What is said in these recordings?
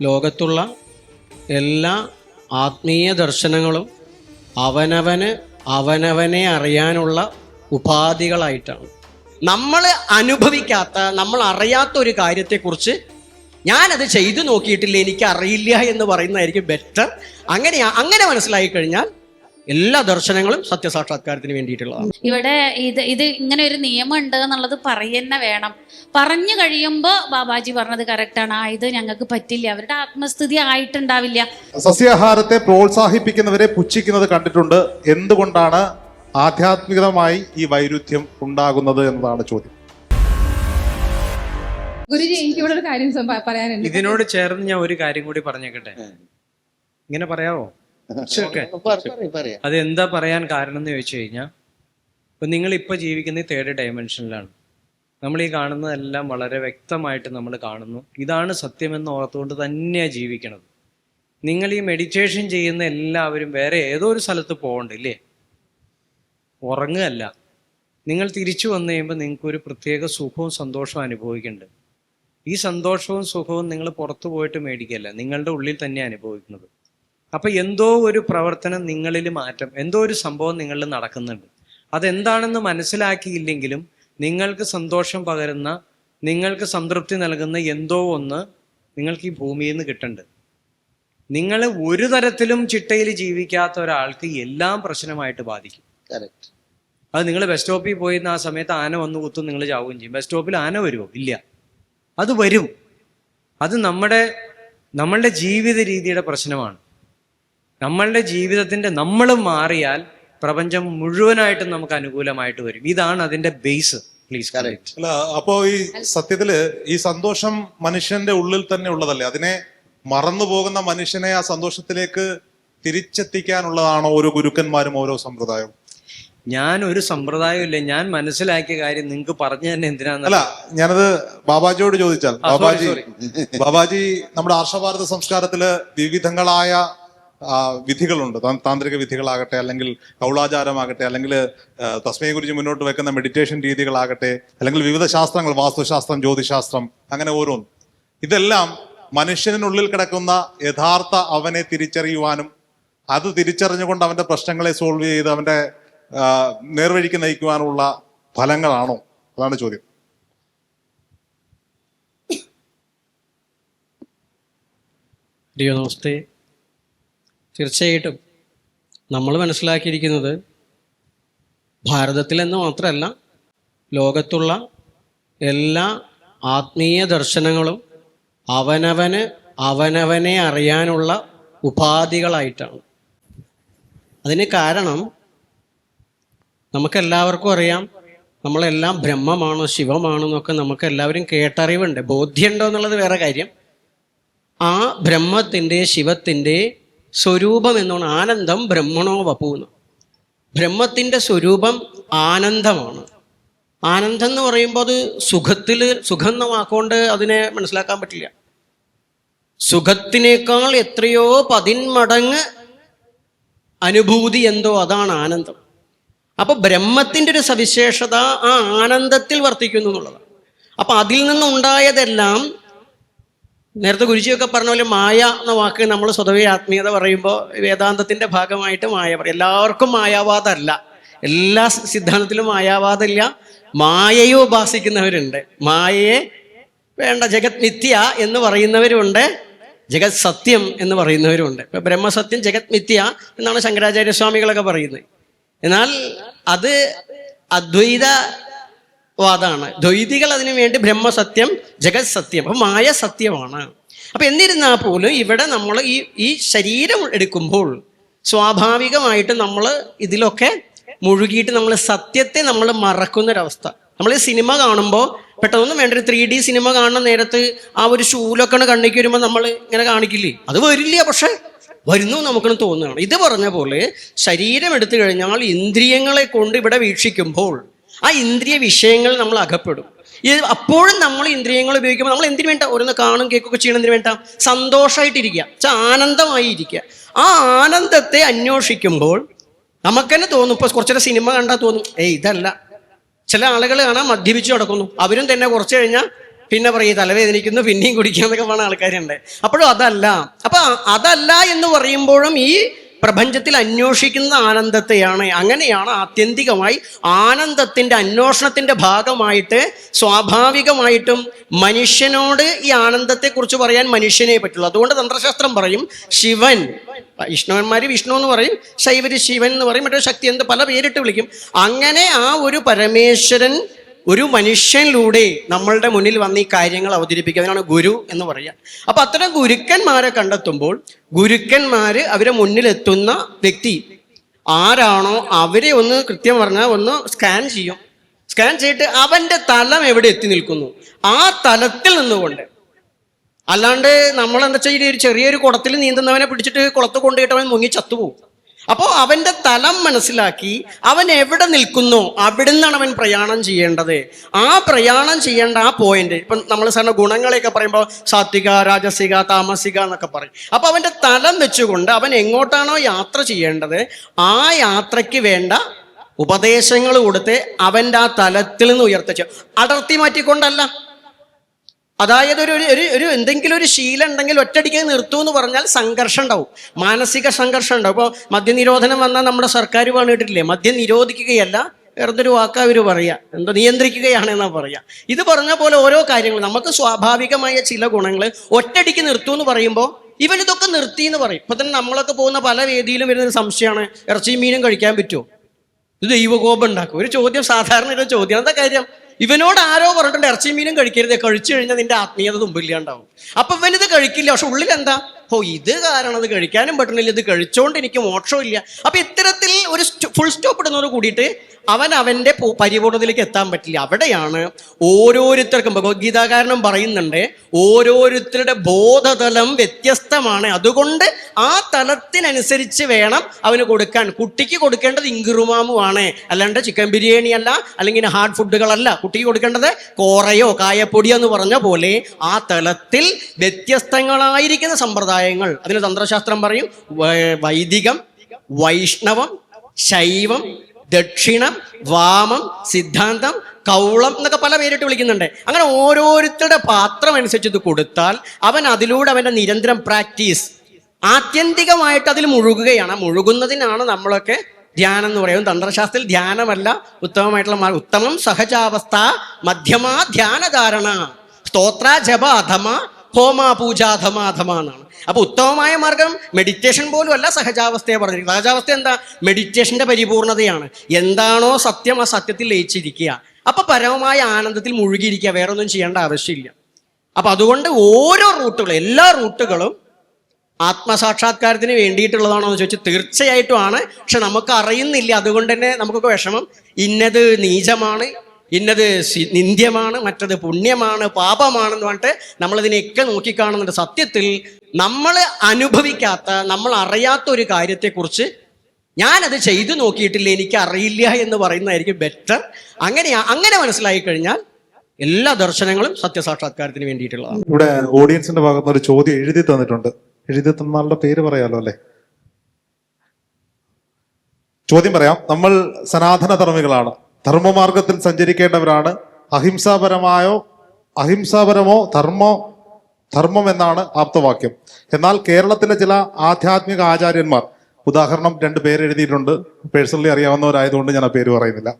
ലോകത്തുള്ള എല്ലാ ആത്മീയ ദർശനങ്ങളും അവനവന് അവനവനെ അറിയാനുള്ള ഉപാധികളായിട്ടാണ്. നമ്മൾ അനുഭവിക്കാത്ത നമ്മൾ അറിയാത്ത ഒരു കാര്യത്തെക്കുറിച്ച് ഞാനത് ചെയ്തു നോക്കിയിട്ടില്ല എനിക്ക് അറിയില്ല എന്ന് പറയുന്നതായിരിക്കും ബെറ്റർ അങ്ങനെ അങ്ങനെ മനസ്സിലായി കഴിഞ്ഞാൽ എല്ലാ ദർശനങ്ങളും സത്യസാക്ഷാത്കാരത്തിന് വേണ്ടിയിട്ടുള്ളതാണ്. ഇവിടെ ഇത് ഇത് ഇങ്ങനെ ഒരു നിയമം ഉണ്ട് എന്നുള്ളത് പറയുന്ന വേണം. പറഞ്ഞു കഴിയുമ്പോൾ ബാബാജി പറഞ്ഞത് കറക്റ്റാണ് ആ ഇത് ഞങ്ങൾക്ക് പറ്റില്ല. അവരുടെ ആത്മസ്ഥിതി ആയിട്ടുണ്ടാവില്ല. സസ്യാഹാരത്തെ പ്രോത്സാഹിപ്പിക്കുന്നവരെ പുച്ഛിക്കുന്നത് കണ്ടിട്ടുണ്ട്. എന്തുകൊണ്ടാണ് ആധ്യാത്മികമായി ഈ വൈരുദ്ധ്യം ഉണ്ടാകുന്നത് എന്നതാണ് ചോദ്യം. ഗുരുജി എനിക്ക് ഇവിടെ ഒരു കാര്യം പറയാനുണ്ട്. ഇതിനോട് ചേർന്ന് ഞാൻ ഒരു കാര്യം കൂടി പറഞ്ഞേക്കട്ടെ? ഇങ്ങനെ പറയാവോ? അത് എന്താ പറയാൻ കാരണം എന്ന് ചോദിച്ചു കഴിഞ്ഞാൽ ഇപ്പൊ നിങ്ങൾ ഇപ്പൊ ജീവിക്കുന്ന തേർഡ് ഡയമെൻഷനിലാണ് നമ്മൾ ഈ കാണുന്നതെല്ലാം വളരെ വ്യക്തമായിട്ട് നമ്മൾ കാണുന്നു. ഇതാണ് സത്യമെന്ന് ഓർത്തുകൊണ്ട് തന്നെയാണ് ജീവിക്കണത്. നിങ്ങൾ ഈ മെഡിറ്റേഷൻ ചെയ്യുന്ന എല്ലാവരും വേറെ ഏതോ ഒരു സ്ഥലത്ത് പോകണ്ടില്ലേ ഉറങ്ങുകയല്ല. നിങ്ങൾ തിരിച്ചു വന്നു കഴിയുമ്പോൾ നിങ്ങൾക്ക് ഒരു പ്രത്യേക സുഖവും സന്തോഷവും അനുഭവിക്കുന്നുണ്ട് ഈ സന്തോഷവും സുഖവും നിങ്ങൾ പുറത്തു പോയിട്ട് മേടിക്കല്ല നിങ്ങളുടെ ഉള്ളിൽ തന്നെ അനുഭവിക്കുന്നത്. അപ്പൊ എന്തോ ഒരു പ്രവർത്തനം നിങ്ങളിൽ മാറ്റം എന്തോ ഒരു സംഭവം നിങ്ങളിൽ നടക്കുന്നുണ്ട്. അതെന്താണെന്ന് മനസ്സിലാക്കിയില്ലെങ്കിലും നിങ്ങൾക്ക് സന്തോഷം പകരുന്ന നിങ്ങൾക്ക് സംതൃപ്തി നൽകുന്ന എന്തോ ഒന്ന് നിങ്ങൾക്ക് ഈ ഭൂമിയിൽ നിന്ന് കിട്ടുന്നുണ്ട്. നിങ്ങൾ ഒരു തരത്തിലും ചിട്ടയിൽ ജീവിക്കാത്ത ഒരാൾക്ക് എല്ലാം പ്രശ്നമായിട്ട് ബാധിക്കും. അത് നിങ്ങൾ ബസ് സ്റ്റോപ്പിൽ പോയിരുന്ന ആ സമയത്ത് ആന വന്നു കുത്തും നിങ്ങൾ ചാവുകയും ചെയ്യും. ബസ് സ്റ്റോപ്പിൽ ആന വരുമോ ഇല്ല. അത് വരും. അത് നമ്മുടെ നമ്മളുടെ ജീവിത രീതിയുടെ പ്രശ്നമാണ്. നമ്മളുടെ ജീവിതത്തിന്റെ നമ്മൾ മാറിയാൽ പ്രപഞ്ചം മുഴുവനായിട്ടും നമുക്ക് അനുകൂലമായിട്ട് വരും. ഇതാണ് അതിന്റെ ബേസ് പ്ലീസ് അല്ല അപ്പോ ഈ സത്യത്തിൽ ഈ സന്തോഷം മനുഷ്യന്റെ ഉള്ളിൽ തന്നെ ഉള്ളതല്ലേ? അതിനെ മറന്നു പോകുന്ന മനുഷ്യനെ ആ സന്തോഷത്തിലേക്ക് തിരിച്ചെത്തിക്കാനുള്ളതാണോ ഓരോ ഗുരുക്കന്മാരും ഓരോ സമ്പ്രദായവും? ഞാൻ ഒരു സമ്പ്രദായം ഇല്ല ഞാൻ മനസ്സിലാക്കിയ കാര്യം നിങ്ങൾക്ക് പറഞ്ഞു തന്നെ എന്തിനാന്ന് അല്ല ഞാനത് ബാബാജിയോട് ചോദിച്ചാൽ. ബാബാജി ബാബാജി നമ്മുടെ ആർഷഭാരത സംസ്കാരത്തിൽ വിവിധങ്ങളായ വിധികളുണ്ട്. താന്ത്രിക വിധികളാകട്ടെ അല്ലെങ്കിൽ കൗളാചാരമാകട്ടെ അല്ലെങ്കിൽ തസ്മയെ കുറിച്ച് മുന്നോട്ട് വെക്കുന്ന മെഡിറ്റേഷൻ രീതികളാകട്ടെ അല്ലെങ്കിൽ വിവിധ ശാസ്ത്രങ്ങൾ വാസ്തുശാസ്ത്രം ജ്യോതിശാസ്ത്രം അങ്ങനെ ഓരോന്ന്. ഇതെല്ലാം മനുഷ്യനുള്ളിൽ കിടക്കുന്ന യഥാർത്ഥ അവനെ തിരിച്ചറിയുവാനും അത് തിരിച്ചറിഞ്ഞുകൊണ്ട് അവന്റെ പ്രശ്നങ്ങളെ സോൾവ് ചെയ്ത് അവന്റെ നേർവഴിക്ക് നയിക്കുവാനുള്ള ഫലങ്ങളാണോ? അതാണ് ചോദ്യം. നമസ്തേ. തീർച്ചയായിട്ടും. നമ്മൾ മനസ്സിലാക്കിയിരിക്കുന്നത് ഭാരതത്തിലെന്ന് മാത്രമല്ല ലോകത്തുള്ള എല്ലാ ആത്മീയ ദർശനങ്ങളും അവനവന് അവനവനെ അറിയാനുള്ള ഉപാധികളായിട്ടാണ്. അതിന് കാരണം നമുക്കെല്ലാവർക്കും അറിയാം നമ്മളെല്ലാം ബ്രഹ്മമാണോ ശിവമാണോ എന്നൊക്കെ നമുക്ക് എല്ലാവരും കേട്ടറിവുണ്ട്. ബോധ്യമുണ്ടോ എന്നുള്ളത് വേറെ കാര്യം. ആ ബ്രഹ്മത്തിന്റെ ശിവത്തിന്റെ സ്വരൂപം എന്നാണ്. ആനന്ദം ബ്രഹ്മണോ വപൂന്ന് ബ്രഹ്മത്തിന്റെ സ്വരൂപം ആനന്ദമാണ്. ആനന്ദം എന്ന് പറയുമ്പോൾ അത് സുഖത്തിൽ സുഖം എന്ന വാക്കുകൊണ്ട് അതിനെ മനസ്സിലാക്കാൻ പറ്റില്ല. സുഖത്തിനേക്കാൾ എത്രയോ പതിന്മടങ്ങ് അനുഭൂതി എന്തോ അതാണ് ആനന്ദം. അപ്പൊ ബ്രഹ്മത്തിന്റെ ഒരു സവിശേഷത ആ ആനന്ദത്തിൽ വർത്തിക്കുന്നു എന്നുള്ളതാണ്. അപ്പൊ അതിൽ നിന്നുണ്ടായതെല്ലാം നേരത്തെ ഗുരുജിയൊക്കെ പറഞ്ഞ പോലെ മായ എന്ന വാക്ക് നമ്മൾ സ്വതവേ ആത്മീയത പറയുമ്പോൾ വേദാന്തത്തിന്റെ ഭാഗമായിട്ട് മായ പറയും. എല്ലാവർക്കും മായാവാദമല്ല. എല്ലാ സിദ്ധാന്തത്തിലും മായാവാദമില്ല. മായയെ ഉപാസിക്കുന്നവരുണ്ട്. മായയെ വേണ്ട ജഗത് മിഥ്യ എന്ന് പറയുന്നവരുണ്ട്. ജഗത് സത്യം എന്ന് പറയുന്നവരുണ്ട്. ഇപ്പൊ ബ്രഹ്മസത്യം ജഗത് മിഥ്യ എന്നാണ് ശങ്കരാചാര്യ സ്വാമികളൊക്കെ പറയുന്നത്. എന്നാൽ അത് അദ്വൈത വാദമാണ് ദ്വൈതികൾ അതിനു വേണ്ടി ബ്രഹ്മസത്യം ജഗത് സത്യം അപ്പൊ മായ സത്യമാണ്. അപ്പൊ എന്നിരുന്നാൽ പോലും ഇവിടെ നമ്മൾ ഈ ഈ ശരീരം എടുക്കുമ്പോൾ സ്വാഭാവികമായിട്ട് നമ്മൾ ഇതിലൊക്കെ മുഴുകിയിട്ട് നമ്മൾ സത്യത്തെ നമ്മൾ മറക്കുന്നൊരവസ്ഥ. നമ്മൾ സിനിമ കാണുമ്പോൾ പെട്ടെന്നൊന്നും വേണ്ട ഒരു ത്രീ ഡി സിനിമ കാണുന്ന നേരത്ത് ആ ഒരു ഷൂലൊക്കെ കണ്ണിക്ക് വരുമ്പോൾ നമ്മൾ ഇങ്ങനെ കാണിക്കില്ലേ? അത് വരില്ല പക്ഷേ വരുന്നു നമുക്കൊന്ന് തോന്നുകയാണ്. ഇത് പറഞ്ഞ പോലെ ശരീരം എടുത്തു കഴിഞ്ഞാൽ ഇന്ദ്രിയങ്ങളെ കൊണ്ട് ഇവിടെ വീക്ഷിക്കുമ്പോൾ ആ ഇന്ദ്രിയ വിഷയങ്ങൾ നമ്മൾ അകപ്പെടും. അപ്പോഴും നമ്മൾ ഇന്ദ്രിയങ്ങൾ ഉപയോഗിക്കുമ്പോൾ നമ്മൾ എന്തിനു വേണ്ട? ഓരോന്ന് കാണും കേൾക്കുകയൊക്കെ ചെയ്യണതിന് വേണ്ട? സന്തോഷമായിട്ടിരിക്കുക വെച്ചാൽ ആനന്ദമായി ഇരിക്കുക ആ ആനന്ദത്തെ അന്വേഷിക്കുമ്പോൾ നമുക്ക് തന്നെ. തോന്നും ഇപ്പോൾ കുറച്ചൊരു സിനിമ കണ്ടാൽ തോന്നും. ഏയ് ഇതല്ല. ചില ആളുകൾ കാണാൻ മദ്യപിച്ച് നടക്കുന്നു. അവരും തന്നെ കുറച്ച് കഴിഞ്ഞാൽ പിന്നെ പറയും തലവേദനിക്കുന്നു പിന്നെയും കുടിക്കാന്നൊക്കെ പറഞ്ഞ ആൾക്കാരുണ്ട്. അപ്പോഴും അതല്ല. അപ്പൊ അതല്ല എന്ന് പറയുമ്പോഴും ഈ പ്രപഞ്ചത്തിൽ അന്വേഷിക്കുന്ന ആനന്ദത്തെയാണ്. അങ്ങനെയാണ് ആത്യന്തികമായി ആനന്ദത്തിന്റെ അന്വേഷണത്തിന്റെ ഭാഗമായിട്ട് സ്വാഭാവികമായിട്ടും മനുഷ്യനോട് ഈ ആനന്ദത്തെക്കുറിച്ച് പറയാൻ മനുഷ്യനെ പറ്റുള്ളൂ. അതുകൊണ്ട് തന്ത്രശാസ്ത്രം പറയും ശിവൻ. വിഷ്ണുവന്മാർ വിഷ്ണു എന്ന് പറയും ശൈവര് ശിവൻ എന്ന് പറയും മറ്റൊരു ശക്തി എന്ത് പല പേരിട്ട് വിളിക്കും. അങ്ങനെ ആ ഒരു പരമേശ്വരൻ ഒരു മനുഷ്യനിലൂടെ നമ്മളുടെ മുന്നിൽ വന്ന് ഈ കാര്യങ്ങൾ അവതരിപ്പിക്കുക. അതിനാണ് ഗുരു എന്ന് പറയുക. അപ്പൊ അത്തരം ഗുരുക്കന്മാരെ കണ്ടെത്തുമ്പോൾ ഗുരുക്കന്മാര് അവരെ മുന്നിലെത്തുന്ന വ്യക്തി ആരാണോ അവരെ ഒന്ന് കൃത്യം പറഞ്ഞാൽ ഒന്ന് സ്കാൻ ചെയ്യും. സ്കാൻ ചെയ്തിട്ട് അവന്റെ തലം എവിടെ എത്തി നിൽക്കുന്നു? ആ തലത്തിൽ നിന്നുകൊണ്ട്. അല്ലാണ്ട് നമ്മളെന്താ വെച്ചാൽ ഒരു ചെറിയൊരു കുളത്തിൽ നീന്തുന്നവനെ പിടിച്ചിട്ട് കുളത്ത് കൊണ്ടുപോയിട്ട് അവൻ മുങ്ങി ചത്തുപോകും. അപ്പോൾ അവന്റെ തലം മനസ്സിലാക്കി അവൻ എവിടെ നിൽക്കുന്നു? അവിടെ നിന്നാണ് അവൻ പ്രയാണം ചെയ്യേണ്ടത്. ആ പ്രയാണം ചെയ്യേണ്ട ആ പോയിന്റ് ഇപ്പം നമ്മൾ സാറിന് ഗുണങ്ങളെയൊക്കെ പറയുമ്പോൾ സാത്വിക രാജസിക താമസിക എന്നൊക്കെ പറയും. അപ്പൊ അവന്റെ തലം വെച്ചുകൊണ്ട് അവൻ എങ്ങോട്ടാണോ യാത്ര ചെയ്യേണ്ടത് ആ യാത്രയ്ക്ക് വേണ്ട ഉപദേശങ്ങൾ കൊടുത്ത് അവന്റെ ആ തലത്തിൽ നിന്ന് ഉയർത്തിച്ചു അടർത്തി മാറ്റിക്കൊണ്ടല്ല. അതായത് ഒരു ഒരു- ഒരു എന്തെങ്കിലും ഒരു ശീലം ഉണ്ടെങ്കിൽ ഒറ്റടിക്ക് നിർത്തൂ എന്ന് പറഞ്ഞാൽ സംഘർഷം ഉണ്ടാവും. മാനസിക സംഘർഷം ഉണ്ടാവും. ഇപ്പോൾ മദ്യനിരോധനം വന്നാൽ നമ്മുടെ സർക്കാർ പറഞ്ഞിട്ടില്ലേ? മദ്യം നിരോധിക്കുകയല്ല വേറൊരു വാക്കാ അവർ പറയുക എന്തോ നിയന്ത്രിക്കുകയാണ് എന്നാ പറയുക ഇത് പറഞ്ഞ പോലെ ഓരോ കാര്യങ്ങൾ നമുക്ക് സ്വാഭാവികമായ ചില ഗുണങ്ങൾ ഒറ്റടിക്ക് നിർത്തൂ എന്ന് പറയുമ്പോൾ ഇവൻ ഇതൊക്കെ നിർത്തി എന്ന് പറയും. ഇപ്പൊ തന്നെ നമ്മളൊക്കെ പോകുന്ന പല വേദിയിലും വരുന്നൊരു സംശയമാണ് ഇറച്ചിയും മീനും കഴിക്കാൻ പറ്റുമോ? ഇത് ദൈവകോപം ഉണ്ടാക്കും. ഒരു ചോദ്യം സാധാരണ ഒരു ചോദ്യം. എന്താ കാര്യം? ഇവനോട് ആരോ പറഞ്ഞിട്ടുണ്ട് ഇറച്ചി മീനും കഴിക്കരുത് കഴിച്ചു കഴിഞ്ഞാൽ നിന്റെ ആത്മീയത തുമ്പില്ലാണ്ടാവും. അപ്പൊ ഇവനിത് കഴിക്കില്ല പക്ഷെ ഉള്ളിൽ എന്താ ഓ ഇത് കാരണം അത് കഴിക്കാനും പറ്റുന്നില്ല ഇത് കഴിച്ചോണ്ട് എനിക്ക് മോക്ഷമില്ല അപ്പൊ ഇത്തരത്തിൽ ഒരു ഫുൾ സ്റ്റോപ്പ് ഇടുന്നതോട് കൂടിയിട്ട് അവൻ അവന്റെ പരിപൂർണതയിലേക്ക് എത്താൻ പറ്റില്ല. അവിടെയാണ് ഓരോരുത്തർക്കും ഭഗവത്ഗീതാകാരനും പറയുന്നുണ്ട് ഓരോരുത്തരുടെ ബോധതലം വ്യത്യസ്തമാണ്. അതുകൊണ്ട് ആ തലത്തിനനുസരിച്ച് വേണം അവന് കൊടുക്കാൻ. കുട്ടിക്ക് കൊടുക്കേണ്ടത് ഇങ്കുറുമാമുമാണ് അല്ലാണ്ട് ചിക്കൻ ബിരിയാണി അല്ല അല്ലെങ്കിൽ ഹാർഡ് ഫുഡുകളല്ല കുട്ടിക്ക് കൊടുക്കേണ്ടത് കോറയോ കായപ്പൊടിയോ എന്ന് പറഞ്ഞ പോലെ ആ തലത്തിൽ വ്യത്യസ്തങ്ങളായിരിക്കുന്ന സമ്പ്രദായങ്ങൾ. അതിന് തന്ത്രശാസ്ത്രം പറയും വൈദികം വൈഷ്ണവം ശൈവം ദക്ഷിണം വാമം സിദ്ധാന്തം കൗളം എന്നൊക്കെ പല പേരിട്ട് വിളിക്കുന്നുണ്ട്. അങ്ങനെ ഓരോരുത്തരുടെ പാത്രം അനുസരിച്ച് ഇത് കൊടുത്താൽ അവൻ അതിലൂടെ അവന്റെ നിരന്തരം പ്രാക്ടീസ് ആത്യന്തികമായിട്ട് അതിൽ മുഴുകുകയാണ്. മുഴുകുന്നതിനാണ് നമ്മളൊക്കെ ധ്യാനം എന്ന് പറയും തന്ത്രശാസ്ത്രത്തിൽ ധ്യാനമല്ല ഉത്തമമായിട്ടുള്ള ഉത്തമം സഹജാവസ്ഥ മധ്യമാ ധ്യാനധാരണ സ്തോത്ര ജപ അധമ ഹോമ പൂജ അധമ എന്നാണ്. അപ്പൊ ഉത്തമമായ മാർഗം മെഡിറ്റേഷൻ പോലും അല്ല സഹജാവസ്ഥയെ പറഞ്ഞിരിക്കുന്നത്. സഹജാവസ്ഥ എന്താ? മെഡിറ്റേഷന്റെ പരിപൂർണതയാണ്. എന്താണോ സത്യം ആ സത്യത്തിൽ ലയിച്ചിരിക്കുക. അപ്പൊ പരമമായ ആനന്ദത്തിൽ മുഴുകിയിരിക്കുക. വേറെ ഒന്നും ചെയ്യേണ്ട ആവശ്യമില്ല. അപ്പൊ അതുകൊണ്ട് ഓരോ റൂട്ടുകളും എല്ലാ റൂട്ടുകളും ആത്മസാക്ഷാത്കാരത്തിന് വേണ്ടിയിട്ടുള്ളതാണോ എന്ന് ചോദിച്ചാൽ തീർച്ചയായിട്ടും ആണ്. പക്ഷെ നമുക്ക് അറിയുന്നില്ല. അതുകൊണ്ട് തന്നെ നമുക്കൊക്കെ വിഷമം. ഇന്നത് നീചമാണ്. ഇന്നത് നിന്ദ്യമാണ് മറ്റത് പുണ്യമാണ് പാപമാണെന്ന് പറഞ്ഞിട്ട് നമ്മളതിനെയൊക്കെ നോക്കിക്കാണുന്നുണ്ട്. സത്യത്തിൽ നമ്മൾ അനുഭവിക്കാത്ത നമ്മൾ അറിയാത്ത ഒരു കാര്യത്തെക്കുറിച്ച് ഞാനത് ചെയ്തു നോക്കിയിട്ടില്ല എനിക്ക് അറിയില്ല എന്ന് പറയുന്നതായിരിക്കും ബെറ്റർ അങ്ങനെ അങ്ങനെ മനസ്സിലായി കഴിഞ്ഞാൽ എല്ലാ ദർശനങ്ങളും സത്യസാക്ഷാത്കാരത്തിന് വേണ്ടിയിട്ടുള്ളതാണ്. ഇവിടെ ഓഡിയൻസിന്റെ ഭാഗത്ത് ഒരു ചോദ്യം എഴുതി തന്നിട്ടുണ്ട്. എഴുതി തന്നാളുടെ പേര് പറയാലോ അല്ലെ? ചോദ്യം പറയാം. നമ്മൾ സനാതന ധർമ്മികളാണ് ധർമ്മമാർഗത്തിൽ സഞ്ചരിക്കേണ്ടവരാണ്. അഹിംസാപരമായോ അഹിംസാപരമോ ധർമ്മോ ധർമ്മം എന്നാണ് ആപ്തവാക്യം. എന്നാൽ കേരളത്തിലെ ചില ആധ്യാത്മിക ആചാര്യന്മാർ ഉദാഹരണം രണ്ട് പേര് എഴുതിയിട്ടുണ്ട്. പേഴ്സണലി അറിയാവുന്നവരായതുകൊണ്ട് ഞാൻ ആ പേര് പറയുന്നില്ല.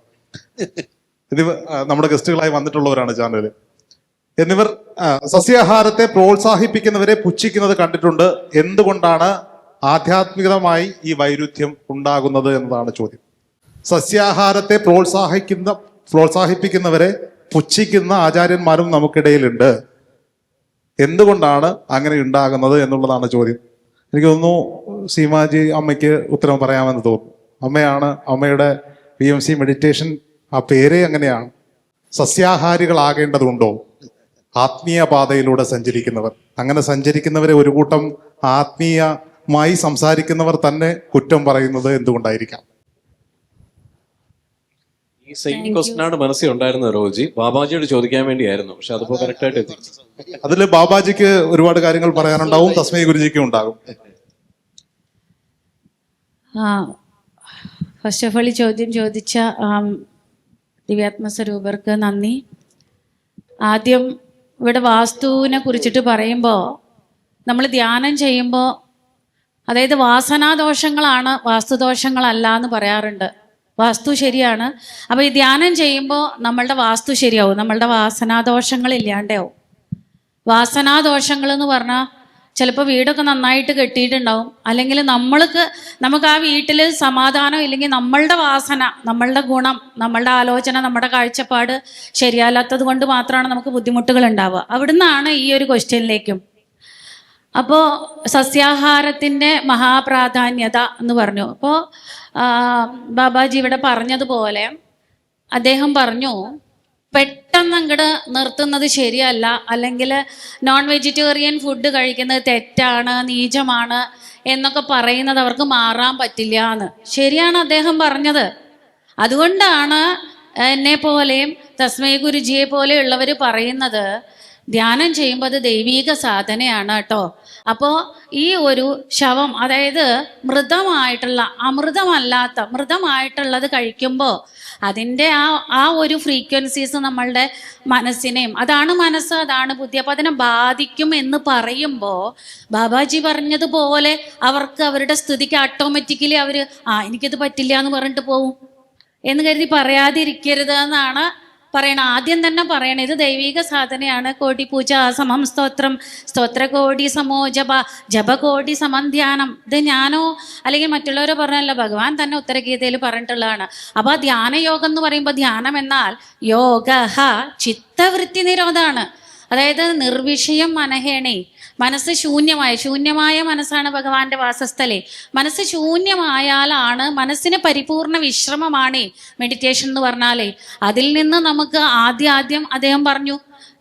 ഇത് നമ്മുടെ ഗസ്റ്റുകളായി വന്നിട്ടുള്ളവരാണ് ചാനലിൽ. എന്നിവർ സസ്യാഹാരത്തെ പ്രോത്സാഹിപ്പിക്കുന്നവരെ പുച്ഛിക്കുന്നത് കണ്ടിട്ടുണ്ട്. എന്തുകൊണ്ടാണ് ആധ്യാത്മികമായി ഈ വൈരുദ്ധ്യം ഉണ്ടാകുന്നത് എന്നതാണ് ചോദ്യം. സസ്യാഹാരത്തെ പ്രോത്സാഹിക്കുന്ന പ്രോത്സാഹിപ്പിക്കുന്നവരെ പുച്ഛിക്കുന്ന ആചാര്യന്മാരും നമുക്കിടയിലുണ്ട്. എന്തുകൊണ്ടാണ് അങ്ങനെ ഉണ്ടാകുന്നത് എന്നുള്ളതാണ് ചോദ്യം. എനിക്ക് തോന്നുന്നു സീമാജി അമ്മയ്ക്ക് ഉത്തരം പറയാമെന്ന് തോന്നുന്നു. അമ്മയാണ് അമ്മയുടെ പി എം സി മെഡിറ്റേഷൻ ആ പേരേ അങ്ങനെയാണ്. സസ്യാഹാരികളാകേണ്ടതുണ്ടോ? ആത്മീയ പാതയിലൂടെ സഞ്ചരിക്കുന്നവർ. അങ്ങനെ സഞ്ചരിക്കുന്നവരെ ഒരു കൂട്ടം ആത്മീയമായി സംസാരിക്കുന്നവർ തന്നെ കുറ്റം പറയുന്നത് എന്തുകൊണ്ടായിരിക്കാം? ഈ സെയിം ക്വസ്റ്റൻ ആണ് മനസ്സിൽ ഉണ്ടായിരുന്നത് റോജി ബാബാജിയോട് ചോദിക്കാൻ വേണ്ടിയായിരുന്നു. പക്ഷെ അതിപ്പോ കറക്റ്റ് ആയിട്ട് എത്തി അതിൽ ബാബാജിക്ക് ഒരുപാട് കാര്യങ്ങൾ പറയാനുണ്ടാവും തസ്മയ ഗുരുജിക്കും ഉണ്ടാകും. ആ ഫസ്റ്റ് ഓഫ് ഓൾ ഈ ചോദ്യം ചോദിച്ച ദിവ്യാത്മ സ്വരൂപർക്ക് നന്ദി. ആദ്യം ഇവിടെ വാസ്തുവിനെ കുറിച്ചിട്ട് പറയുമ്പോൾ നമ്മൾ ധ്യാനം ചെയ്യുമ്പോൾ അതായത് വാസനാദോഷങ്ങളാണ് വാസ്തുദോഷങ്ങളല്ല എന്ന് പറയാറുണ്ട്. വാസ്തു ശരിയാണ്. അപ്പോൾ ഈ ധ്യാനം ചെയ്യുമ്പോൾ നമ്മളുടെ വാസ്തു ശരിയാവും. നമ്മളുടെ വാസനാദോഷങ്ങൾ ഇല്ലാണ്ടാവും. വാസനാദോഷങ്ങൾ എന്ന് പറഞ്ഞാൽ ചിലപ്പോൾ വീടൊക്കെ നന്നായിട്ട് കെട്ടിയിട്ടുണ്ടാവും. അല്ലെങ്കിൽ നമ്മൾക്ക് നമുക്ക് ആ വീട്ടിൽ സമാധാനം ഇല്ലെങ്കിൽ നമ്മളുടെ വാസന നമ്മളുടെ ഗുണം നമ്മളുടെ ആലോചന നമ്മുടെ കാഴ്ചപ്പാട് ശരിയല്ലാത്തത് കൊണ്ട് മാത്രമാണ് നമുക്ക് ബുദ്ധിമുട്ടുകൾ ഉണ്ടാവുക. അവിടുന്നാണ് ഈ ഒരു ക്വസ്റ്റ്യനിലേക്കും. അപ്പോൾ സസ്യാഹാരത്തിന്റെ മഹാപ്രാധാന്യത എന്ന് പറഞ്ഞു. അപ്പോൾ ബാബാജി ഇവിടെ പറഞ്ഞതുപോലെ അദ്ദേഹം പറഞ്ഞു പെട്ടെന്ന് അങ്ങോട്ട് നിർത്തുന്നത് ശരിയല്ല. അല്ലെങ്കിൽ നോൺ വെജിറ്റേറിയൻ ഫുഡ് കഴിക്കുന്നത് തെറ്റാണ് നീചമാണ് എന്നൊക്കെ പറയുന്നത് അവർക്ക് മാറാൻ പറ്റില്ല എന്ന്. ശരിയാണ് അദ്ദേഹം പറഞ്ഞത്. അതുകൊണ്ടാണ് എന്നെ പോലെയും തസ്മയ ഗുരുജിയെ പോലെയുള്ളവർ പറയുന്നത് ധ്യാനം ചെയ്യുമ്പോൾ അത് ദൈവീക സാധനയാണ് കേട്ടോ. അപ്പോൾ ഈ ഒരു ശവം അതായത് മൃതമായിട്ടുള്ള അമൃതമല്ലാത്ത മൃതമായിട്ടുള്ളത് കഴിക്കുമ്പോൾ അതിന്റെ ആ ആ ഒരു ഫ്രീക്വൻസീസ് നമ്മളുടെ മനസ്സിനെയും അതാണ് മനസ്സ് അതാണ് ബുദ്ധി. അപ്പോൾ അതിനെ ബാധിക്കും എന്ന് പറയുമ്പോൾ ബാബാജി പറഞ്ഞതുപോലെ അവർക്ക് അവരുടെ സ്ഥിതിക്ക് ഓട്ടോമാറ്റിക്കലി അവർ ആ എനിക്കിത് പറ്റില്ല എന്ന് പറഞ്ഞിട്ട് പോവും. എന്ന് കരുതി പറയാതിരിക്കരുത് എന്നാണ് പറയണം. ആദ്യം തന്നെ പറയണം. ഇത് ദൈവിക സാധനയാണ്. കോടി പൂജ സമം സ്തോത്രം സ്തോത്ര കോടി സമോ ജപ ജപകോടി സമം ധ്യാനം ഇത് ഞാനോ അല്ലെങ്കിൽ മറ്റുള്ളവരോ പറഞ്ഞല്ലോ. ഭഗവാൻ തന്നെ ഉത്തരഗീതയിൽ പറഞ്ഞിട്ടുള്ളതാണ്. അപ്പോൾ ആ ധ്യാനയോഗം എന്ന് പറയുമ്പോൾ ധ്യാനം എന്നാൽ യോഗ ചിത്തവൃത്തി നിരോധാണ് അതായത് നിർവിഷയം മനഹേണേ. മനസ്സ് ശൂന്യമായ ശൂന്യമായ മനസ്സാണ് ഭഗവാന്റെ വാസസ്ഥലെ. മനസ്സ് ശൂന്യമായാലാണ് മനസ്സിന് പരിപൂർണ വിശ്രമമാണ് മെഡിറ്റേഷൻ എന്ന് പറഞ്ഞാലേ. അതിൽ നിന്ന് നമുക്ക് ആദ്യ ആദ്യം അദ്ദേഹം പറഞ്ഞു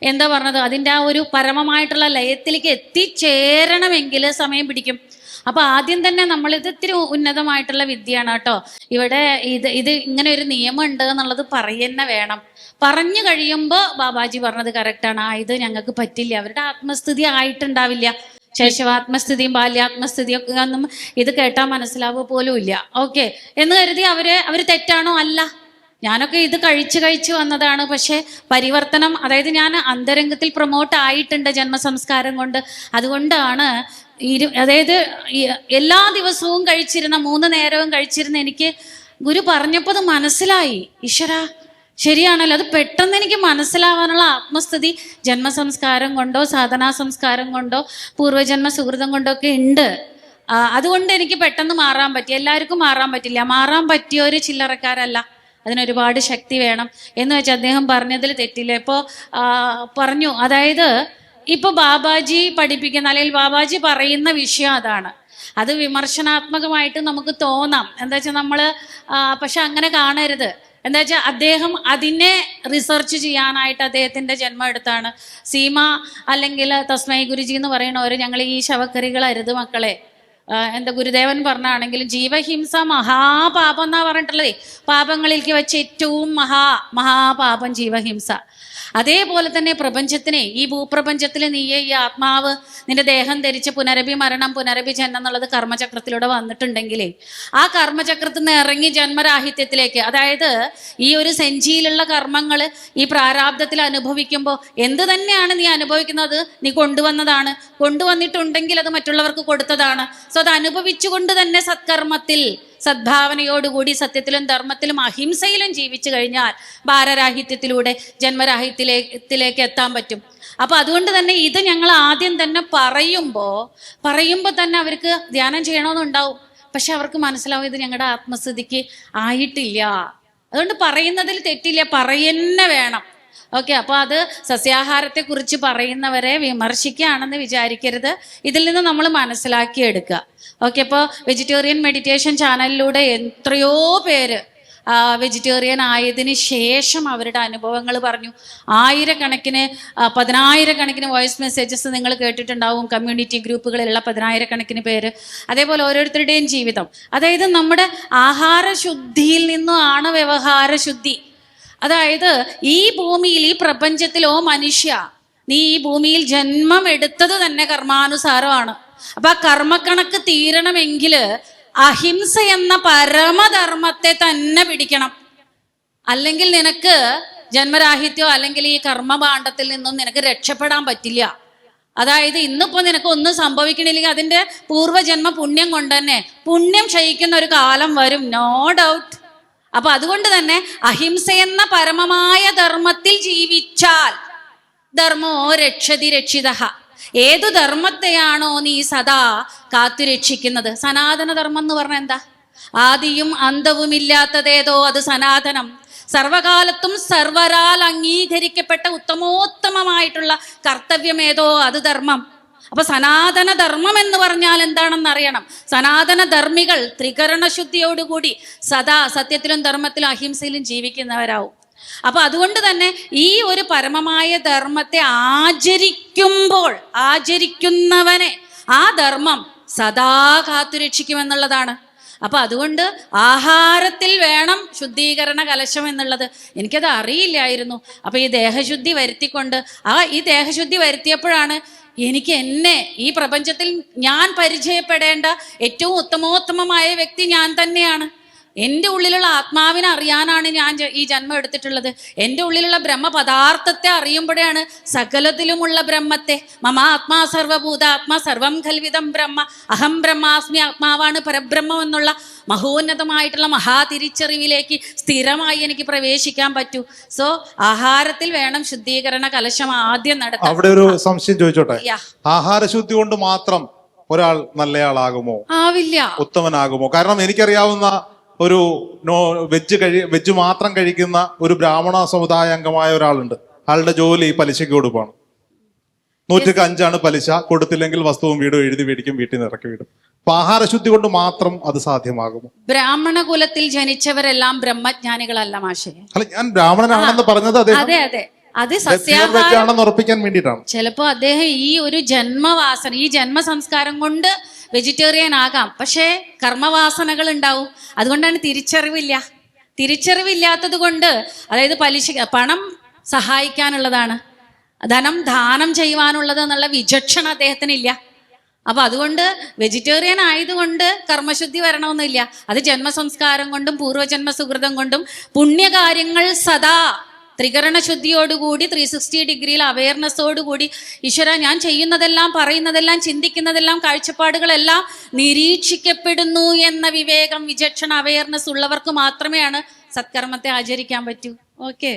എന്താ പറഞ്ഞത്? അതിന്റെ ആ ഒരു പരമമായിട്ടുള്ള ലയത്തിലേക്ക് എത്തിച്ചേരണമെങ്കിൽ സമയം പിടിക്കും. അപ്പൊ ആദ്യം തന്നെ നമ്മൾ ഇത് ഇത്തിരി ഉന്നതമായിട്ടുള്ള വിദ്യയാണ് കേട്ടോ. ഇവിടെ ഇത് ഇത് ഇങ്ങനെ ഒരു നിയമം ഉണ്ട് എന്നുള്ളത് പറയുന്ന വേണം. പറഞ്ഞു കഴിയുമ്പോൾ ബാബാജി പറഞ്ഞത് കറക്റ്റാണ് ആ ഇത് ഞങ്ങൾക്ക് പറ്റില്ല. അവരുടെ ആത്മസ്ഥിതി ആയിട്ടുണ്ടാവില്ല. ശൈശവാത്മസ്ഥിതിയും ബാല്യാത്മസ്ഥിതിയും ഒക്കെ ഒന്നും ഇത് കേട്ടാൽ മനസ്സിലാവുക പോലും ഇല്ല. ഓക്കെ. എന്ന് കരുതി അവർ അവർ തെറ്റാണോ? അല്ല. ഞാനൊക്കെ ഇത് കഴിച്ചു കഴിച്ചു വന്നതാണ്. പക്ഷെ പരിവർത്തനം അതായത് ഞാൻ അന്തരംഗത്തിൽ പ്രൊമോട്ട് ആയിട്ടുണ്ട് ജന്മസംസ്കാരം കൊണ്ട്. അതുകൊണ്ടാണ് ഇരു അതായത് എല്ലാ ദിവസവും കഴിച്ചിരുന്ന മൂന്ന് നേരവും കഴിച്ചിരുന്ന എനിക്ക് ഗുരു പറഞ്ഞപ്പോൾ അത് മനസ്സിലായി. ഈശ്വര ശരിയാണല്ലോ. അത് പെട്ടെന്ന് എനിക്ക് മനസ്സിലാവാനുള്ള ആത്മസ്ഥിതി ജന്മസംസ്കാരം കൊണ്ടോ സാധനാ സംസ്കാരം കൊണ്ടോ പൂർവജന്മ സുഹൃതം കൊണ്ടോ ഒക്കെ ഉണ്ട്. അതുകൊണ്ട് എനിക്ക് പെട്ടെന്ന് മാറാൻ പറ്റി. എല്ലാവർക്കും മാറാൻ പറ്റില്ല. മാറാൻ പറ്റിയ ഒരു ചില്ലറക്കാരല്ല. അതിനൊരുപാട് ശക്തി വേണം. എന്ന് വെച്ചാൽ അദ്ദേഹം പറഞ്ഞതിൽ തെറ്റില്ല. ഇപ്പോൾ പറഞ്ഞു. അതായത് ഇപ്പൊ ബാബാജി പഠിപ്പിക്കുന്ന അല്ലെങ്കിൽ ബാബാജി പറയുന്ന വിഷയം അതാണ്. അത് വിമർശനാത്മകമായിട്ട് നമുക്ക് തോന്നാം. എന്താ വെച്ചാൽ നമ്മൾ പക്ഷെ അങ്ങനെ കാണരുത്. എന്താ വെച്ചാൽ അദ്ദേഹം അതിനെ റിസർച്ച് ചെയ്യാനായിട്ട് അദ്ദേഹത്തിന്റെ ജന്മം എടുത്താണ്. സീമ അല്ലെങ്കിൽ തസ്മൈ ഗുരുജി എന്ന് പറയുന്നവർ ഞങ്ങൾ ഈ ശവക്കറികൾ അരുത് മക്കളെ. എന്താ ഗുരുദേവൻ പറഞ്ഞാണെങ്കിലും ജീവഹിംസ മഹാപാപം എന്നാ പറഞ്ഞിട്ടുള്ളതേ. പാപങ്ങളിലേക്ക് വെച്ച് ഏറ്റവും മഹാ മഹാപാപം ജീവഹിംസ. അതേപോലെ തന്നെ പ്രപഞ്ചത്തിനെ ഈ ഭൂപ്രപഞ്ചത്തിൽ നീയെ ഈ ആത്മാവ് നിന്റെ ദേഹം ധരിച്ച് പുനരഭി മരണം പുനരഭി ജന്മം എന്നുള്ളത് കർമ്മചക്രത്തിലൂടെ വന്നിട്ടുണ്ടെങ്കിലേ ആ കർമ്മചക്രത്തിൽ നിന്ന് ഇറങ്ങി ജന്മരാഹിത്യത്തിലേക്ക് അതായത് ഈ ഒരു സെഞ്ചിയിലുള്ള കർമ്മങ്ങൾ ഈ പ്രാരാബ്ദത്തിൽ അനുഭവിക്കുമ്പോൾ എന്ത് തന്നെയാണ് നീ അനുഭവിക്കുന്നത്? നീ കൊണ്ടുവന്നതാണ്. കൊണ്ടുവന്നിട്ടുണ്ടെങ്കിൽ അത് മറ്റുള്ളവർക്ക് കൊടുത്തതാണ്. അത് അനുഭവിച്ചുകൊണ്ട് തന്നെ സത്കർമ്മത്തിൽ സദ്ഭാവനയോടുകൂടി സത്യത്തിലും ധർമ്മത്തിലും അഹിംസയിലും ജീവിച്ചു കഴിഞ്ഞാൽ ഭാരരാഹിത്യത്തിലൂടെ ജന്മരാഹിത്യത്തിലേക്ക് എത്താൻ പറ്റും. അപ്പൊ അതുകൊണ്ട് തന്നെ ഇത് ഞങ്ങൾ ആദ്യം തന്നെ പറയുമ്പോൾ പറയുമ്പോൾ തന്നെ അവർക്ക് ധ്യാനം ചെയ്യണമെന്നുണ്ടാവും പക്ഷെ അവർക്ക് മനസ്സിലാവും ഇത് ഞങ്ങളുടെ ആത്മസ്ഥിതിക്ക് ആയിട്ടില്ല. അതുകൊണ്ട് പറയുന്നതിൽ തെറ്റില്ല പറയുന്നെ വേണം. ഓക്കെ അപ്പോൾ അത് സസ്യാഹാരത്തെ കുറിച്ച് പറയുന്നവരെ വിമർശിക്കുകയാണെന്ന് വിചാരിക്കരുത്. ഇതിൽ നിന്ന് നമ്മൾ മനസ്സിലാക്കിയെടുക്കുക ഓക്കെ അപ്പോൾ വെജിറ്റേറിയൻ മെഡിറ്റേഷൻ ചാനലിലൂടെ എത്രയോ പേര് വെജിറ്റേറിയൻ ആയതിനു ശേഷം അവരുടെ അനുഭവങ്ങൾ പറഞ്ഞു. ആയിരക്കണക്കിന് പതിനായിരക്കണക്കിന് വോയിസ് മെസ്സേജസ് നിങ്ങൾ കേട്ടിട്ടുണ്ടാവും. കമ്മ്യൂണിറ്റി ഗ്രൂപ്പുകളിലുള്ള പതിനായിരക്കണക്കിന് പേര്. അതേപോലെ ഓരോരുത്തരുടെയും ജീവിതം. അതായത് നമ്മുടെ ആഹാരശുദ്ധിയിൽ നിന്നാണ് വ്യവഹാര ശുദ്ധി അതായത് ഈ ഭൂമിയിൽ ഈ പ്രപഞ്ചത്തിലോ മനുഷ്യ നീ ഈ ഭൂമിയിൽ ജന്മം എടുത്തത് തന്നെ കർമാനുസാരമാണ്. അപ്പൊ ആ കർമ്മക്കണക്ക് തീരണമെങ്കിൽ അഹിംസ എന്ന പരമധർമ്മത്തെ തന്നെ പിടിക്കണം. അല്ലെങ്കിൽ നിനക്ക് ജന്മരാഹിത്യോ അല്ലെങ്കിൽ ഈ കർമ്മഭാണ്ഡത്തിൽ നിന്നും നിനക്ക് രക്ഷപ്പെടാൻ പറ്റില്ല. അതായത് ഇന്നിപ്പോ നിനക്ക് ഒന്നും സംഭവിക്കണില്ലെങ്കിൽ അതിന്റെ പൂർവജന്മ പുണ്യം കൊണ്ട് തന്നെ പുണ്യം ക്ഷയിക്കുന്ന ഒരു കാലം വരും നോ ഡൗട്ട് അപ്പൊ അതുകൊണ്ട് തന്നെ അഹിംസ എന്ന പരമമായ ധർമ്മത്തിൽ ജീവിച്ചാൽ ധർമ്മോ രക്ഷതി രക്ഷിത. ഏതു ധർമ്മത്തെയാണോ നീ സദാ കാത്തു രക്ഷിക്കുന്നത്? സനാതന ധർമ്മം എന്ന് പറഞ്ഞ എന്താ? ആദിയും അന്തവുമില്ലാത്തതേതോ അത് സനാതനം. സർവകാലത്തും സർവരാൽ അംഗീകരിക്കപ്പെട്ട ഉത്തമോത്തമമായിട്ടുള്ള കർത്തവ്യമേതോ അത് ധർമ്മം. അപ്പൊ സനാതന ധർമ്മം എന്ന് പറഞ്ഞാൽ എന്താണെന്ന് അറിയണം? സനാതന ധർമ്മികൾ ത്രികരണ ശുദ്ധിയോടുകൂടി സദാ സത്യത്തിലും ധർമ്മത്തിലും അഹിംസയിലും ജീവിക്കുന്നവരാവും. അപ്പൊ അതുകൊണ്ട് തന്നെ ഈ ഒരു പരമമായ ധർമ്മത്തെ ആചരിക്കുമ്പോൾ ആചരിക്കുന്നവനെ ആ ധർമ്മം സദാ കാത്തുരക്ഷിക്കുമെന്നുള്ളതാണ്. അപ്പൊ അതുകൊണ്ട് ആഹാരത്തിൽ വേണം ശുദ്ധീകരണ കലശം എന്നുള്ളത്. എനിക്കത് അറിയില്ലായിരുന്നു. അപ്പൊ ഈ ദേഹശുദ്ധി വരുത്തിക്കൊണ്ട് ആ ഈ ദേഹശുദ്ധി വരുത്തിയപ്പോഴാണ് എനിക്ക് എന്നെ ഈ പ്രപഞ്ചത്തിൽ ഞാൻ പരിചയപ്പെടേണ്ട ഏറ്റവും ഉത്തമോത്തമമായ വ്യക്തി ഞാൻ തന്നെയാണ്. എന്റെ ഉള്ളിലുള്ള ആത്മാവിനെ അറിയാനാണ് ഞാൻ ഈ ജന്മം എടുത്തിട്ടുള്ളത്. എന്റെ ഉള്ളിലുള്ള ബ്രഹ്മ പദാർത്ഥത്തെ അറിയുമ്പോഴാണ് സകലത്തിലുമുള്ള ബ്രഹ്മത്തെ. മമ ആത്മാ സർവഭൂത ആത്മാ സർവം കൽവിതം ബ്രഹ്മ. അഹം ബ്രഹ്മാസ്മി ആത്മാവാണ് പരബ്രഹ്മം എന്നുള്ള മഹോന്നതമായിട്ടുള്ള മഹാതിരിച്ചറിവിലേക്ക് സ്ഥിരമായി എനിക്ക് പ്രവേശിക്കാൻ പറ്റൂ. സോ ആഹാരത്തിൽ വേണം ശുദ്ധീകരണ കലശം ആദ്യം നടത്തും അവിടെ ഒരു സംശയം ചോദിച്ചോട്ടെ? ആഹാര ആഹാരശുദ്ധി കൊണ്ട് മാത്രം ഒരാൾ നല്ലയാളാകുമോ? ആവില്ല. ഉത്തമനാകുമോ? കാരണം എനിക്കറിയാവുന്ന ഒരു നോ വെജ് കഴി വെജ് മാത്രം കഴിക്കുന്ന ഒരു ബ്രാഹ്മണ സമുദായ അംഗമായ ഒരാളുണ്ട്. ആളുടെ ജോലി പലിശയ്ക്ക് കൊടുപ്പാണ് നൂറ്റിക്ക് അഞ്ചാണ് പലിശ. കൊടുത്തില്ലെങ്കിൽ വസ്തുവും വീടും എഴുതി മേടിക്കും വീട്ടിൽ നിന്ന് ഇറക്കി വിടും. അപ്പൊ ആഹാരശുദ്ധി കൊണ്ട് മാത്രം അത് സാധ്യമാകുമോ? ബ്രാഹ്മണ കുലത്തിൽ ജനിച്ചവരെല്ലാം ബ്രഹ്മജ്ഞാനികളല്ല മാഷേ. അല്ല ഞാൻ ബ്രാഹ്മണനാണെന്ന് പറഞ്ഞത് അതെ അതെ. അതെ അത് സസ്യാഹാരം ഉറപ്പിക്കാൻ വേണ്ടിയിട്ടാണ്. ചിലപ്പോ അദ്ദേഹം ഈ ഒരു ജന്മവാസന ഈ ജന്മ സംസ്കാരം കൊണ്ട് വെജിറ്റേറിയൻ ആകാം. പക്ഷേ കർമ്മവാസനകൾ ഉണ്ടാവും. അതുകൊണ്ടാണ് തിരിച്ചറിവില്ല. തിരിച്ചറിവില്ലാത്തത് കൊണ്ട് അതായത് പലിശ പണം സഹായിക്കാനുള്ളതാണ്. ധനം ദാനം ചെയ്യുവാനുള്ളത് എന്നുള്ള വിചക്ഷണ അദ്ദേഹത്തിനില്ല. അപ്പൊ അതുകൊണ്ട് വെജിറ്റേറിയൻ ആയതുകൊണ്ട് കർമ്മശുദ്ധി വരണമെന്നില്ല. അത് ജന്മസംസ്കാരം കൊണ്ടും പൂർവജന്മ സുഹൃതം കൊണ്ടും പുണ്യകാര്യങ്ങൾ സദാ ത്രികരണ ശുദ്ധിയോടുകൂടി ത്രീ സിക്സ്റ്റി ഡിഗ്രിയിൽ അവയർനെസ്സോടുകൂടി ഈശ്വര ഞാൻ ചെയ്യുന്നതെല്ലാം പറയുന്നതെല്ലാം ചിന്തിക്കുന്നതെല്ലാം കാഴ്ചപ്പാടുകളെല്ലാം നിരീക്ഷിക്കപ്പെടുന്നു എന്ന വിവേകം വിചക്ഷണ അവയർനെസ് ഉള്ളവർക്ക് മാത്രമേ ആണ് സത്കർമ്മത്തെ ആചരിക്കാൻ പറ്റൂ. ഓക്കെ